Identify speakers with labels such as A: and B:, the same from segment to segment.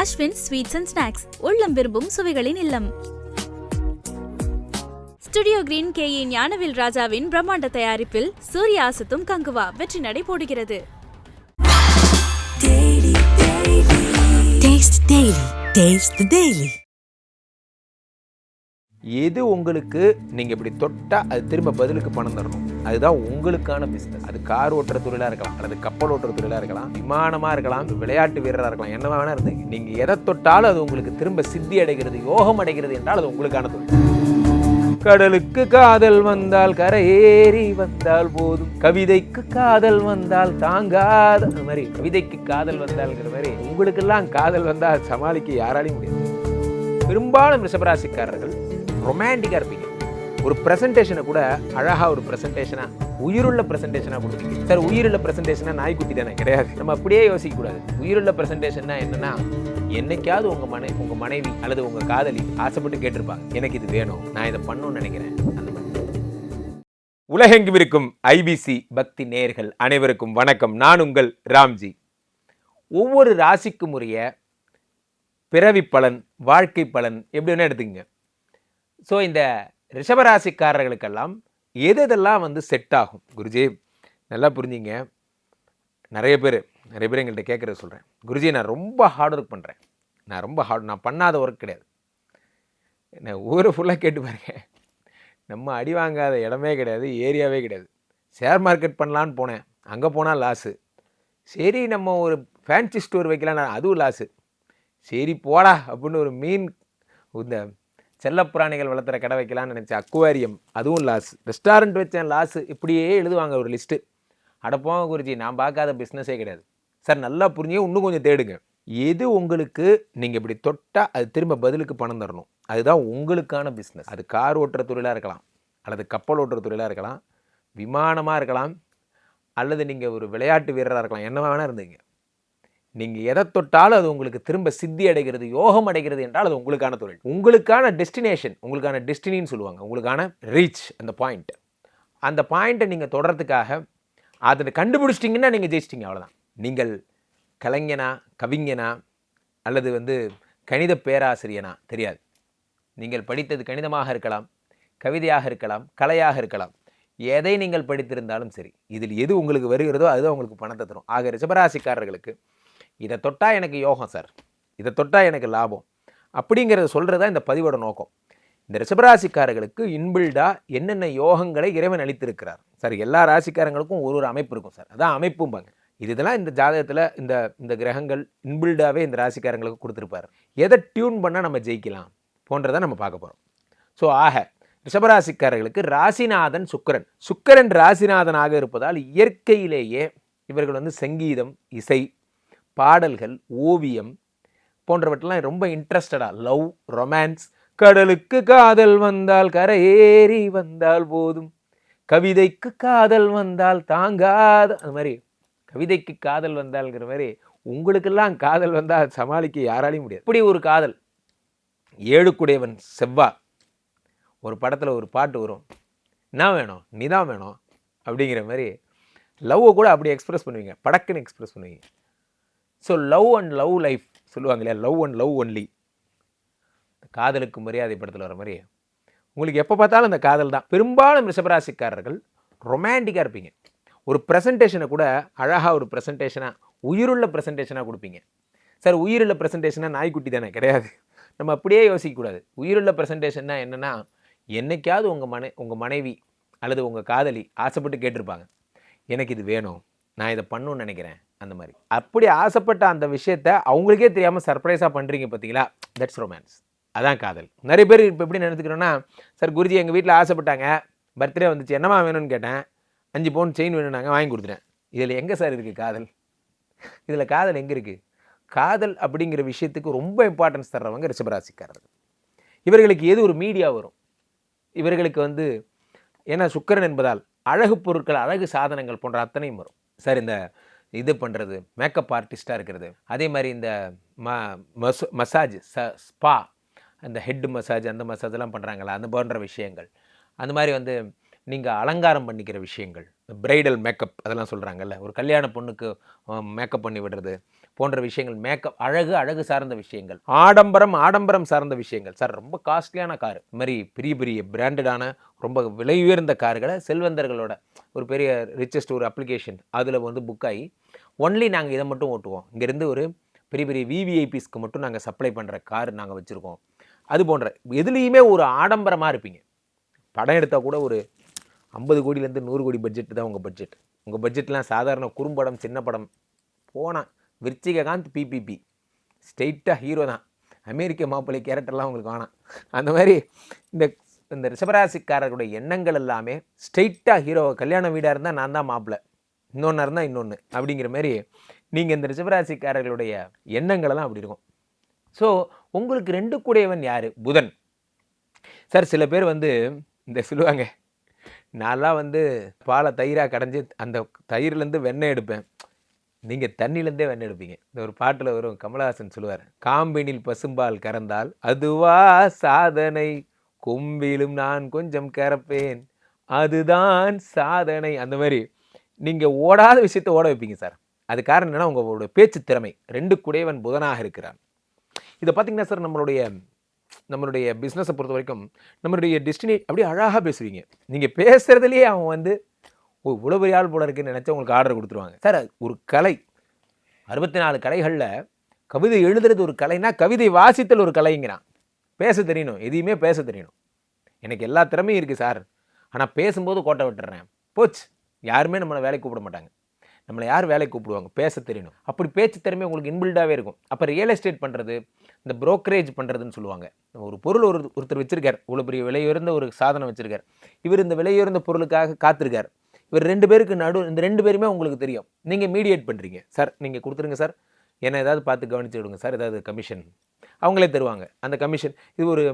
A: Ashwin sweets and snacks உள்ளம் விரும்பும் சுவைகளின் இல்லம். Studio Green K A Gnanavel ராஜாவின் பிரம்மாண்ட தயாரிப்பில் சூர்யா அசத்தும் கங்குவா வெற்றி நடை போடுகிறது.
B: Taste Daily. Taste the
C: எது உங்களுக்கு நீங்கள் இப்படி தொட்டால் அது திரும்ப பதிலுக்கு பணம் தரணும். அதுதான் உங்களுக்கான பிஸ்னஸ் அது கார் ஓட்டுற தொழிலாக இருக்கலாம் அல்லது கப்பல் ஓட்டுற தொழிலாக இருக்கலாம் விமானமாக இருக்கலாம் விளையாட்டு வீரராக இருக்கலாம் என்ன வேணா இருந்தது நீங்கள் எதை தொட்டாலும் அது உங்களுக்கு திரும்ப சித்தி அடைகிறது யோகம் அடைகிறது என்றால் அது உங்களுக்கான தொழில். கடலுக்கு காதல் வந்தால் கரையேறி வந்தால் போதும். கவிதைக்கு காதல் வந்தால் தாங்காத அந்த மாதிரி கவிதைக்கு காதல் வந்தால்ங்கிற மாதிரி உங்களுக்கெல்லாம் காதல் வந்தால் சமாளிக்க யாராலையும் முடியாது. பெரும்பாலும் ரிஷபராசிக்காரர்கள் ரொமான்டிக்காக இருப்பீங்க. ஒரு ப்ரெசன்டேஷனை கூட அழகாக ஒரு ப்ரெசன்டேஷனாக உயிருள்ள ப்ரெசன்டேஷனாக கொடுப்பீங்க. சார் உயிருள்ள ப்ரெசன்டேஷனாக நாய்க்குட்டி தானே? கிடையாது. நம்ம அப்படியே யோசிக்கக்கூடாது உயிருள்ள ப்ரெசன்டேஷன்னா என்னன்னா என்னைக்காவது உங்கள் மனை உங்கள் மனைவி அல்லது உங்கள் காதலி ஆசைப்பட்டு கேட்டிருப்பாங்க எனக்கு இது வேணும் நான் இதை பண்ணணும்னு நினைக்கிறேன். அந்த மாதிரி. உலகெங்கும் இருக்கும் ஐபிசி பக்தி நேர்கள் அனைவருக்கும் வணக்கம். நான் உங்கள் ராம்ஜி. ஒவ்வொரு ராசிக்கும் உரிய பிறவி பலன் வாழ்க்கை பலன் எப்படி வேணால் எடுத்துக்கங்க. ஸோ இந்த ரிஷபராசிக்காரர்களுக்கெல்லாம் எது எதெல்லாம் வந்து செட் ஆகும்? குருஜி நல்லா புரிஞ்சிங்க. நிறைய பேர் நிறைய பேர் எங்கள்கிட்ட கேட்குறத சொல்கிறேன் குருஜி நான் ரொம்ப ஹார்ட் ஒர்க் பண்ணுறேன் நான் ரொம்ப ஹார்ட் நான் பண்ணாத ஒர்க் கிடையாது. என்ன ஊரை ஃபுல்லாக கேட்டு பாருங்க. நம்ம அடி வாங்காத இடமே கிடையாது ஏரியாவே கிடையாது. ஷேர் மார்க்கெட் பண்ணலான்னு போனேன். அங்கே போனால் லாஸு சரி நம்ம ஒரு ஃபேன்சி ஸ்டோர் வைக்கலாம் அதுவும் லாஸு சரி போடா அப்படின்னு ஒரு மீன் இந்த செல்லப்பிராணிகள் வளர்த்துற கடை வைக்கலாம்னு நினச்சேன் அக்குவாரியம் அதுவும் லாஸ். ரெஸ்டாரண்ட் வச்சேன் லாஸு. இப்படியே எழுதுவாங்க ஒரு லிஸ்ட்டு. அடப்போங்க குருஜி நான் பார்க்காத பிஸ்னஸே கிடையாது. சார் நல்லா புரிஞ்சுங்க இன்னும் கொஞ்சம் தேடுங்க. எது உங்களுக்கு நீங்கள் இப்படி தொட்டால் அது திரும்ப பதிலுக்கு பணம் தரணும். அதுதான் உங்களுக்கான பிஸ்னஸ் அது கார் ஓட்டுற தொழிலாக இருக்கலாம் அல்லது கப்பல் ஓட்டுற தொழிலாக இருக்கலாம் விமானமாக இருக்கலாம் அல்லது நீங்கள் ஒரு விளையாட்டு வீரராக இருக்கலாம் என்ன வேணால் இருந்தீங்க. நீங்கள் எதை தொட்டாலும் அது உங்களுக்கு திரும்ப சித்தி அடைகிறது யோகம் அடைகிறது என்றால் அது உங்களுக்கான தொழில். உங்களுக்கான டெஸ்டினேஷன் உங்களுக்கான டெஸ்டினின்னு சொல்லுவாங்க. உங்களுக்கான ரீச் அந்த பாயிண்ட் அந்த பாயிண்ட்டை நீங்கள் தொடர்றதுக்காக அதை கண்டுபிடிச்சிட்டிங்கன்னா நீங்கள் ஜெயிச்சிட்டிங்க அவ்வளோதான் நீங்கள் கலைஞனா கவிஞனா அல்லது வந்து கணித பேராசிரியனா தெரியாது. நீங்கள் படித்தது கணிதமாக இருக்கலாம் கவிதையாக இருக்கலாம் கலையாக இருக்கலாம். எதை நீங்கள் படித்திருந்தாலும் சரி இதில் எது உங்களுக்கு வருகிறதோ அதுதான் உங்களுக்கு பணத்தை தரும். ஆக ரிஷபராசிக்காரர்களுக்கு இதை தொட்டால் எனக்கு யோகம் சார். இதை தொட்டால் எனக்கு லாபம். அப்படிங்கிறத சொல்கிறது தான் இந்த பதிவோட நோக்கம். இந்த ரிஷபராசிக்காரர்களுக்கு இன்பில்டாக என்னென்ன யோகங்களை இறைவன் அளித்திருக்கிறார். சார் எல்லா ராசிக்காரங்களுக்கும் ஒரு ஒரு அமைப்பு இருக்கும் சார். அதான் அமைப்பும்பாங்க இது இதெல்லாம் இந்த ஜாதகத்தில் இந்த இந்த கிரகங்கள் இன்பில்டாகவே இந்த ராசிக்காரங்களுக்கு கொடுத்துருப்பார். எதை டியூன் பண்ணால் நம்ம ஜெயிக்கலாம் போன்றதை நம்ம பார்க்க போகிறோம் ஸோ ஆக ரிஷபராசிக்காரர்களுக்கு ராசிநாதன் சுக்கரன். சுக்கரன் ராசிநாதனாக இருப்பதால் இயற்கையிலேயே இவர்கள் வந்து சங்கீதம் இசை பாடல்கள் ஓவியம் போன்றவற்றெல்லாம் ரொம்ப இன்ட்ரெஸ்டடாக லவ் ரொமான்ஸ் கடலுக்கு காதல் வந்தால் கரையேறி வந்தால் போதும். கவிதைக்கு காதல் வந்தால் தாங்காத. அந்த மாதிரி கவிதைக்கு காதல் வந்தால்ங்கிற மாதிரி உங்களுக்கெல்லாம் காதல் வந்தால் சமாளிக்க யாராலையும் முடியாது. இப்படி ஒரு காதல் ஏழுக்குடையவன் செவ்வா ஒரு படத்தில் ஒரு பாட்டு வரும். என்ன வேணும்? நீதான் வேணும்? அப்படிங்கிற மாதிரி லவ்வை கூட அப்படி எக்ஸ்பிரஸ் பண்ணுவீங்க. படக்குன்னு எக்ஸ்பிரஸ் பண்ணுவீங்க. So love and love life சொல்லுவாங்க இல்லையா? லவ் அண்ட் லவ் ஒன்லி காதலுக்கு மரியாதை படத்தில் வர மாதிரி உங்களுக்கு எப்போ பார்த்தாலும் அந்த காதல் தான். பெரும்பாலும் ரிஷபராசிக்காரர்கள் ரொமான்டிக்காக இருப்பீங்க. ஒரு ப்ரெசன்டேஷனை கூட அழகாக ஒரு ப்ரெசன்டேஷனாக உயிருள்ள ப்ரெசன்டேஷனாக கொடுப்பீங்க. சார் உயிருள்ள ப்ரெசன்டேஷனாக நாய்க்குட்டி தானே? கிடையாது. நம்ம அப்படியே யோசிக்கக்கூடாது உயிருள்ள ப்ரெசன்டேஷன்னா என்னென்னா என்னைக்காவது உங்கள் மனை உங்கள் மனைவி அல்லது உங்கள் காதலி ஆசைப்பட்டு கேட்டிருப்பாங்க. எனக்கு இது வேணும். நான் இதை பண்ணணும்னு நினைக்கிறேன். அந்த மாதிரி. அப்படி ஆசைப்பட்ட அந்த விஷயத்த அவங்களுக்கே தெரியாமல் சர்ப்ரைஸாக பண்ணுறீங்க பார்த்தீங்களா தட்ஸ் ரொமான்ஸ் அதான் காதல். நிறைய பேர் இப்போ எப்படி நினைத்துக்கிறோன்னா சார் குருஜி எங்கள் வீட்டில் ஆசைப்பட்டாங்க. பர்த்டே வந்துச்சு. என்னம்மா வேணும்னு கேட்டேன். அஞ்சு பவுன் செயின் வேணும்னாங்க வாங்கி கொடுத்துட்டேன். இதில் எங்கே சார் இருக்குது காதல்? இதில் காதல் எங்கே இருக்குது காதல் அப்படிங்கிற விஷயத்துக்கு ரொம்ப இம்பார்ட்டன்ஸ் தர்றவங்க ரிஷபராசிக்காரர்கள். இவர்களுக்கு எது ஒரு மீடியா வரும்? இவர்களுக்கு வந்து ஏன்னா சுக்கரன் என்பதால் அழகு பொருட்கள் அழகு சாதனங்கள் போன்ற அத்தனையும் வரும். சார் இந்த இது பண்ணுறது மேக்கப் ஆர்டிஸ்ட்டாக இருக்கிறது. அதே மாதிரி இந்த ம மசு மசாஜ் ச ஸ்பா அந்த ஹெட் மசாஜ் அந்த மசாஜ்லாம் பண்ணுறாங்களா அந்த போன்ற விஷயங்கள். அந்த மாதிரி வந்து நீங்கள் அலங்காரம் பண்ணிக்கிற விஷயங்கள் பிரைடல் மேக்கப் அதெல்லாம் சொல்கிறாங்கல்ல ஒரு கல்யாண பொண்ணுக்கு மேக்கப் பண்ணி விடுறது போன்ற விஷயங்கள் மேக்கப் அழகு அழகு சார்ந்த விஷயங்கள் ஆடம்பரம் ஆடம்பரம் சார்ந்த விஷயங்கள். சார் ரொம்ப காஸ்ட்லியான கார் இது மாதிரி பெரிய பெரிய பிராண்டடான ரொம்ப விலை உயர்ந்த கார்களை செல்வந்தர்களோட ஒரு பெரிய ரிச்சஸ்ட் ஒரு அப்ளிகேஷன் அதில் வந்து புக் ஆகி ஒன்லி நாங்கள் இதை மட்டும் ஓட்டுவோம். இங்கேருந்து ஒரு பெரிய பெரிய விவிஐபிஸ்க்கு மட்டும் நாங்கள் சப்ளை பண்ணுற கார் நாங்கள் வச்சுருக்கோம். அது போன்ற எதுலேயுமே ஒரு ஆடம்பரமாக இருப்பீங்க. படம் எடுத்தால் கூட ஒரு ஐம்பது கோடியிலேருந்து நூறு கோடி பட்ஜெட் தான் உங்கள் பட்ஜெட் உங்கள் பட்ஜெட்லாம் சாதாரண குறும்படம் சின்ன படம் போனால் விருச்சிகாந்த் பிபிபி ஸ்ட்ரெயிட்டாக ஹீரோ தான். அமெரிக்க மாப்பிள்ளை கேரக்டர்லாம் உங்களுக்கு வேணாம் அந்த மாதிரி இந்த இந்த ரிஷபராசிக்காரர்களுடைய எண்ணங்கள் எல்லாமே ஸ்ட்ரெயிட்டாக ஹீரோ கல்யாண வீடாக இருந்தால் நான் தான் மாப்பிள்ளை. இன்னொன்னா இருந்தால் இன்னொன்று அப்படிங்கிற மாதிரி நீங்கள் இந்த ரிஷபராசிக்காரர்களுடைய எண்ணங்களெல்லாம் அப்படி இருக்கும். ஸோ உங்களுக்கு ரெண்டு கூடையவன் யார்? புதன். சார் சில பேர் வந்து இந்த சொல்லுவாங்க நான்லாம் வந்து பாலை தயிராக கடைஞ்சி அந்த தயிர்லேருந்து வெண்ணெய் எடுப்பேன். நீங்கள் தண்ணியிலேருந்தே வெண்ணெய் எடுப்பீங்க. இந்த ஒரு பாட்டில் வரும் கமலஹாசன் சொல்லுவார் காம்பினில் பசும்பால் கறந்தால் அதுவா சாதனை கொம்பிலும் நான் கொஞ்சம் கறப்பேன் அதுதான் சாதனை. அந்த மாதிரி. நீங்கள் ஓடாத விஷயத்தை ஓட வைப்பீங்க சார். அது காரணம் என்னன்னா உங்களோட பேச்சு திறமை. ரெண்டு குடையவன் புதனாக இருக்கிறான். இதை பார்த்தீங்கன்னா சார் நம்மளுடைய நம்மளுடைய பிஸ்னஸை பொறுத்த வரைக்கும் நம்மளுடைய டெஸ்டினி அப்படியே அழகாக பேசுவீங்க. நீங்கள் பேசுகிறதுலேயே அவன் வந்து ஓ இவ்வளோ பெரிய ஆள் போல இருக்குன்னு நினச்சா உங்களுக்கு ஆர்டர் கொடுத்துருவாங்க. சார் ஒரு கலை. அறுபத்தி நாலு கலைகளில் கவிதை எழுதுறது ஒரு கலைனா கவிதை வாசித்தல் ஒரு கலைங்கிறான். பேச தெரியணும். எதையுமே பேச தெரியணும். எனக்கு எல்லா திறமையும் இருக்குது சார். ஆனால் பேசும்போது கோட்டை விட்டுறேன். போச்சு. யாருமே நம்மளை வேலைக்கு கூப்பிட மாட்டாங்க. நம்மளை யார் வேலைக்கு கூப்பிடுவாங்க? பேச தெரியணும். அப்படி பேச்சு திறமை உங்களுக்கு இன்பில்டாகவே இருக்கும். அப்போ ரியல் எஸ்டேட் பண்ணுறது இந்த ப்ரோக்கரேஜ் பண்ணுறதுன்னு சொல்லுவாங்க. ஒரு பொருள் ஒரு ஒருத்தர் வச்சுருக்கார். இவ்வளோ பெரிய விலையுயர்ந்த ஒரு சாதனம் வச்சுருக்கார். இவர் இந்த விலையுயர்ந்த பொருளுக்காக காத்திருக்கார். இவர் ரெண்டு பேருக்கு நடு இந்த ரெண்டு பேருமே உங்களுக்கு தெரியும். நீங்கள் மீடியேட் பண்ணுறீங்க சார் நீங்கள் கொடுத்துருங்க சார். என்ன ஏதாவது பார்த்து கவனிச்சு விடுங்க சார். ஏதாவது கமிஷன் அவங்களே தருவாங்க. அந்த கமிஷன் இது ஒரு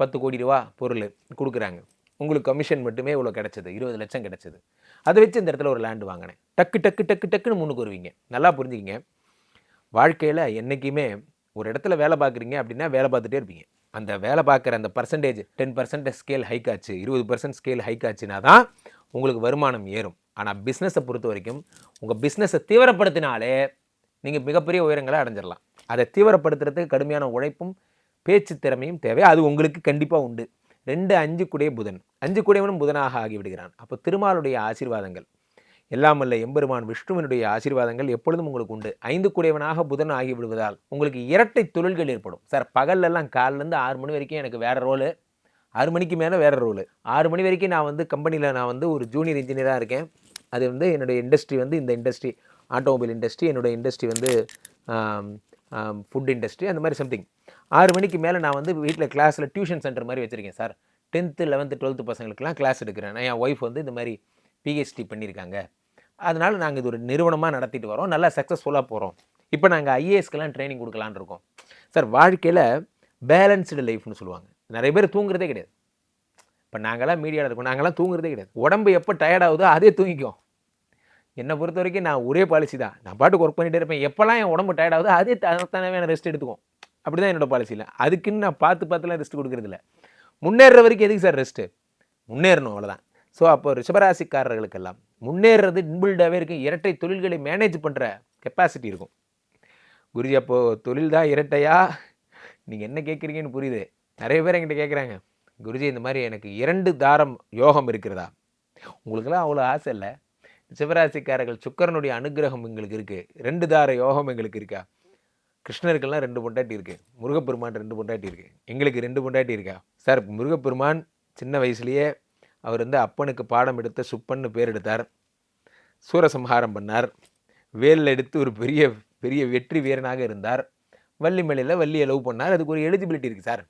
C: பத்து கோடி ரூபா பொருள் கொடுக்குறாங்க. உங்களுக்கு கமிஷன் மட்டுமே இவ்வளோ கிடச்சிது இருபது லட்சம் கிடச்சிது. அதை வச்சு இந்த இடத்துல ஒரு லேண்டு வாங்கினேன். டக்கு டக்கு டக்கு டக்குன்னு முன்னுக்கு வருவீங்க. நல்லா புரிஞ்சுக்கிங்க. வாழ்க்கையில் என்றைக்குமே ஒரு இடத்துல வேலை பார்க்குறீங்க அப்படின்னா வேலை பார்த்துட்டே இருப்பீங்க. அந்த வேலை பார்க்குற அந்த percentage ten percent scale hike ஆச்சு இருபது பர்சன்ட் ஸ்கேல் ஹைக் ஆச்சுன்னா தான் உங்களுக்கு வருமானம் ஏறும். ஆனால் பிஸ்னஸை பொறுத்த வரைக்கும் உங்கள் பிஸ்னஸை தீவிரப்படுத்தினாலே நீங்கள் மிகப்பெரிய உயரங்களை அடைஞ்சிடலாம் அதை தீவிரப்படுத்துறதுக்கு கடுமையான உழைப்பும் பேச்சு திறமையும் தேவை. அது உங்களுக்கு கண்டிப்பாக உண்டு. ரெண்டு அஞ்சு குடைய புதன். அஞ்சு குடையவனும் புதனாக ஆகிவிடுகிறான். அப்போ திருமாலுடைய ஆசீர்வாதங்கள் எல்லாம் அல்ல எம்பெருமான் விஷ்ணுவினுடைய ஆசீர்வாதங்கள் எப்பொழுதும் உங்களுக்கு உண்டு. ஐந்து குடையவனாக புதன் ஆகி விடுவதால் உங்களுக்கு இரட்டை தொழில்கள் ஏற்படும். சார் பகல்லெல்லாம் காலிலேருந்து ஆறு மணி வரைக்கும் எனக்கு வேறு ரோலு ஆறு மணிக்கு மேலே வேறு ரோலு ஆறு மணி வரைக்கும் நான் வந்து கம்பெனியில் நான் வந்து ஒரு ஜூனியர் இன்ஜினியராக இருக்கேன். அது வந்து என்னுடைய இண்டஸ்ட்ரி வந்து இந்த இண்டஸ்ட்ரி ஆட்டோமொபைல் இண்டஸ்ட்ரி என்னுடைய இண்டஸ்ட்ரி வந்து ஃபுட் இண்டஸ்ட்ரி அந்த மாதிரி சம்திங் ஆறு மணிக்கு மேலே நான் வந்து வீட்டில் கிளாஸில் டியூஷன் சென்டர் மாதிரி வச்சுருக்கேன் சார் டென்த்து லெவன்த்து டுவெல்த்து பசங்களுக்குலாம் கிளாஸ் எடுக்கிறேன். நான் என் ஒய்ஃப் வந்து இந்த மாதிரி பிஹெச்டி பண்ணியிருக்காங்க. அதனால் நாங்கள் இது ஒரு நிறுவனமாக நடத்திட்டு வரோம். நல்லா சக்ஸஸ்ஃபுல்லாக போகிறோம் இப்போ நாங்கள் ஐஏஎஸ்க்கெலாம் ட்ரைனிங் கொடுக்கலான்னு இருக்கோம். சார் வாழ்க்கையில் பேலன்ஸ்டு லைஃப்னு சொல்லுவாங்க. நிறைய பேர் தூங்குறதே கிடையாது. இப்போ நாங்களாம் மீடியாவில் இருக்கோம். நாங்களாம் தூங்குறதே கிடையாது. உடம்பு எப்போ டயர்ட் ஆகுதோ அதே தூங்கிக்கும் என்னை பொறுத்த வரைக்கும் நான் ஒரே பாலிசி தான். நான் பாட்டுக்கு ஒர்க் பண்ணிகிட்டே இருப்பேன். எப்போல்லாம் என் உடம்பு டயர்ட் ஆகுதோ அதே தனவே ரெஸ்ட் எடுத்துக்கும் அப்படி தான் என்னோட பாலிசியில் அதுக்குன்னு நான் பார்த்து பார்த்துலாம் ரெஸ்ட் கொடுக்குறதில்ல முன்னேறுற வரைக்கும் எதுக்கு சார் ரெஸ்ட்டு முன்னேறணும் அவ்வளோதான் ஸோ அப்போ ரிஷபராசிக்காரர்களுக்கெல்லாம் முன்னேறது இன்பில்டாகவே இருக்கும் இரட்டை தொழில்களை மேனேஜ் பண்ணுற கெப்பாசிட்டி இருக்கும். குருஜி அப்போது தொழில் தான் இரட்டையா? நீங்கள் என்ன கேட்குறீங்கன்னு புரியுது. நிறைய பேர் என்கிட்ட கேட்குறாங்க குருஜி இந்த மாதிரி எனக்கு இரண்டு தாரம் யோகம் இருக்கிறதா? உங்களுக்கெல்லாம் அவ்வளோ ஆசை இல்லை. சிவராசிக்காரர்கள் சுக்கரனுடைய அனுகிரகம் எங்களுக்கு இருக்குது ரெண்டு தார யோகம் எங்களுக்கு இருக்கா? கிருஷ்ணருக்கெல்லாம் ரெண்டு பொண்டாட்டி இருக்குது முருகப்பெருமான் ரெண்டு பொண்டாட்டி இருக்குது எங்களுக்கு ரெண்டு பொண்டாட்டி இருக்கா? சார் முருகப்பெருமான் சின்ன வயசுலேயே அவர் வந்து அப்பனுக்கு பாடம் எடுத்த சுப்பன்னு பேர் எடுத்தார். சூரசம்ஹாரம் பண்ணார். வேலில் எடுத்து ஒரு பெரிய பெரிய வெற்றி வீரனாக இருந்தார். வள்ளி மேலையில் வள்ளியை லவ் பண்ணார். அதுக்கு ஒரு எலிஜிபிலிட்டி இருக்குது சார்.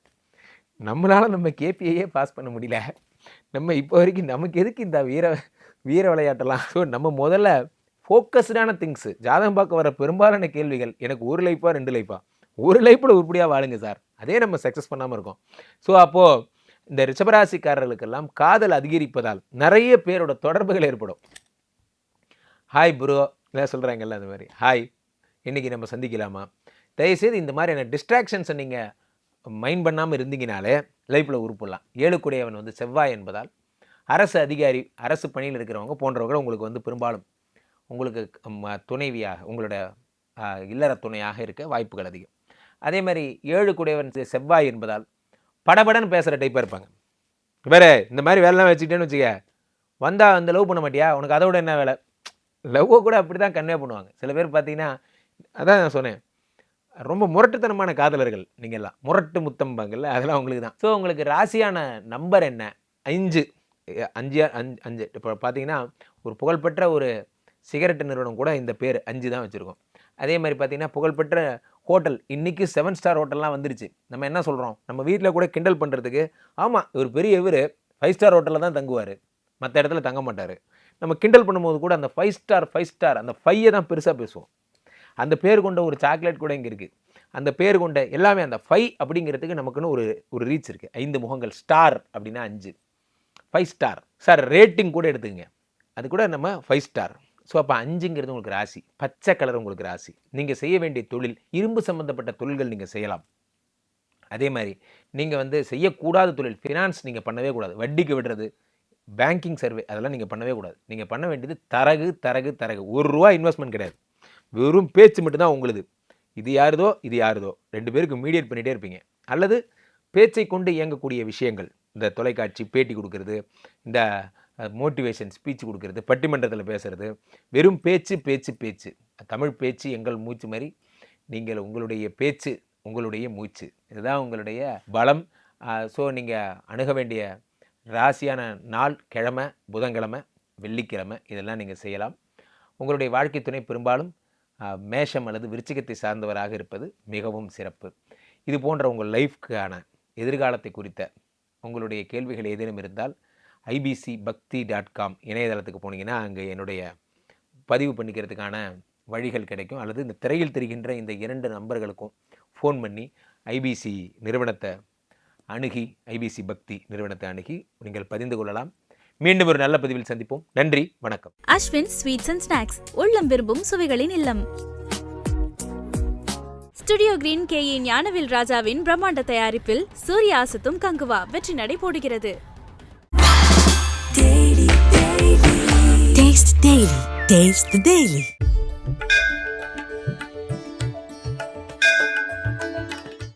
C: நம்மளால் நம்ம கேபிஐயே பாஸ் பண்ண முடியல. நம்ம இப்போ வரைக்கும் நமக்கு எதுக்கு இந்த வீர வீர விளையாட்டெல்லாம். ஸோ நம்ம முதல்ல ஃபோக்கஸ்டான திங்ஸு ஜாதகம் பார்க்க வர பெரும்பாலான கேள்விகள் எனக்கு ஒரு லைஃபா ரெண்டு லைஃபா ஒரு லைஃப்பில் உருப்படியாக வாழுங்க சார் அதே நம்ம சக்ஸஸ் பண்ணாமல் இருக்கோம். ஸோ அப்போது இந்த ரிஷபராசிக்காரர்களுக்கெல்லாம் காதல் அதிகரிப்பதால் நிறைய பேரோட தொடர்புகள் ஏற்படும். ஹாய் ப்ரோ இல்லை சொல்கிறாங்கல்ல அந்த மாதிரி. ஹாய் இன்றைக்கி நம்ம சந்திக்கலாமா? தயவுசெய்து இந்த மாதிரியான டிஸ்ட்ராக்ஷன்ஸை நீங்கள் மைண்ட் பண்ணாமல் இருந்தீங்கனாலே லைஃப்பில் உருப்பிடலாம். ஏழுக்குடையவன் வந்து செவ்வாய் என்பதால் அரசு அதிகாரி அரசு பணியில் இருக்கிறவங்க போன்றவர்கள் உங்களுக்கு வந்து பெரும்பாலும் உங்களுக்கு துணைவியாக உங்களோட இல்லற துணையாக இருக்க வாய்ப்புகள் அதிகம். அதே மாதிரி ஏழு குடையவன் செவ்வாய் என்பதால் படபடன்னு பேசுகிற டைப்பாக இருப்பாங்க. வேறு இந்த மாதிரி வேலைலாம் வச்சுக்கிட்டேன்னு வச்சுக்க வந்தால் வந்து லவ் பண்ண மாட்டியா? உனக்கு அதை விட என்ன வேலை? லவ்வை கூட அப்படி தான் கன்வே பண்ணுவாங்க. சில பேர் பார்த்தீங்கன்னா அதான் நான் சொன்னேன் ரொம்ப முரட்டுத்தனமான காதலர்கள் நீங்கள்லாம் முரட்டு முத்தம்பாங்கல்ல அதெல்லாம் உங்களுக்கு தான் ஸோ உங்களுக்கு ராசியான நம்பர் என்ன? அஞ்சு அஞ்சு அஞ்சு அஞ்சு. இப்போ பார்த்தீங்கன்னா ஒரு புகழ்பெற்ற ஒரு சிகரெட் நிறுவனம் கூட இந்த பேர் அஞ்சு தான் வச்சுருக்கோம். அதே மாதிரி பார்த்தீங்கன்னா புகழ்பெற்ற ஹோட்டல் இன்றைக்கி செவன் ஸ்டார் ஹோட்டல்லாம் வந்துருச்சு. நம்ம என்ன சொல்கிறோம் நம்ம வீட்டில் கூட கிண்டல் பண்ணுறதுக்கு ஆமாம் இவர் பெரிய இவர் ஃபைவ் ஸ்டார் ஹோட்டலில் தான் தங்குவார். மற்ற இடத்துல தங்க மாட்டார். நம்ம கிண்டல் பண்ணும்போது கூட அந்த ஃபைவ் ஸ்டார் ஃபைவ் ஸ்டார் அந்த ஃபையை தான் பெருசாக பேசுவோம். அந்த பேர் கொண்ட ஒரு சாக்லேட் கூட இங்கே இருக்குது அந்த பேர் கொண்ட எல்லாமே அந்த ஃபைவ் அப்படிங்கிறதுக்கு நமக்குன்னு ஒரு ஒரு ரீச் இருக்குது ஐந்து முகங்கள் ஸ்டார் அப்படின்னா அஞ்சு. ஃபைவ் ஸ்டார் சார் ரேட்டிங் கூட எடுத்துங்க அது கூட நம்ம ஃபைவ் ஸ்டார் ஸோ அப்போ அஞ்சுங்கிறது உங்களுக்கு ராசி. பச்சை கலர் உங்களுக்கு ராசி. நீங்கள் செய்ய வேண்டிய தொழில் இரும்பு சம்மந்தப்பட்ட தொழில்கள் நீங்கள் செய்யலாம். அதே மாதிரி நீங்கள் வந்து செய்யக்கூடாத தொழில் ஃபினான்ஸ் நீங்கள் பண்ணவே கூடாது. வட்டிக்கு விடுறது பேங்கிங் சர்வே அதெல்லாம் நீங்கள் பண்ணவே கூடாது. நீங்கள் பண்ண வேண்டியது தரகு தரகு தரகு. ஒரு ரூபா இன்வெஸ்ட்மெண்ட் கிடையாது. வெறும் பேச்சு மட்டும்தான் உங்களுது. இது யாருதோ இது யாருதோ. ரெண்டு பேருக்கு மீடியேட் பண்ணிகிட்டே இருப்பீங்க. அல்லது பேச்சை கொண்டு இயங்கக்கூடிய விஷயங்கள். இந்த தொலைக்காட்சி பேட்டி கொடுக்கறது இந்த மோட்டிவேஷன் ஸ்பீச் கொடுக்கறது பட்டிமன்றத்தில் பேசுகிறது வெறும் பேச்சு பேச்சு பேச்சு. தமிழ் பேச்சு எங்கள் மூச்சு மாதிரி நீங்கள் உங்களுடைய பேச்சு உங்களுடைய மூச்சு. இதுதான் உங்களுடைய பலம். ஸோ நீங்கள் அணுக வேண்டிய ராசியான நாள் கிழமை புதன்கிழமை வெள்ளிக்கிழமை இதெல்லாம் நீங்கள் செய்யலாம். உங்களுடைய வாழ்க்கை துணை பெரும்பாலும் மேஷம் அல்லது விருச்சிகத்தை சார்ந்தவராக இருப்பது மிகவும் சிறப்பு. இது போன்ற உங்கள் லைஃப்க்கான எதிர்காலத்தை குறித்த உங்களுடைய கேள்விகள் ஏதேனும் இருந்தால் ஐபிசி பக்தி டாட் காம் இணையதளத்துக்கு போனீங்கன்னா அங்கே என்னுடைய பதிவு பண்ணிக்கிறதுக்கான வழிகள் கிடைக்கும். அல்லது இந்த திரையில் தெரிகின்ற இந்த இரண்டு நம்பர்களுக்கும் ஃபோன் பண்ணி ஐபிசி நிறுவனத்தை அணுகி ஐபிசி பக்தி நிறுவனத்தை அணுகி நீங்கள் பதிந்து கொள்ளலாம். மீண்டும் ஒரு நல்ல பதிவில் சந்திப்போம். நன்றி வணக்கம்.
A: அஸ்வின் ஸ்வீட்ஸ் அண்ட் ஸ்நாக்ஸ் உள்ளம் விரும்பும் சுவைகளின் இல்லம். Studio Green K A Gnanavel ராஜாவின் பிரம்மாண்ட தயாரிப்பில் சூர்யா அசத்தும் கங்குவா வெற்றி நடை போடுகிறது
B: Taste the Daily.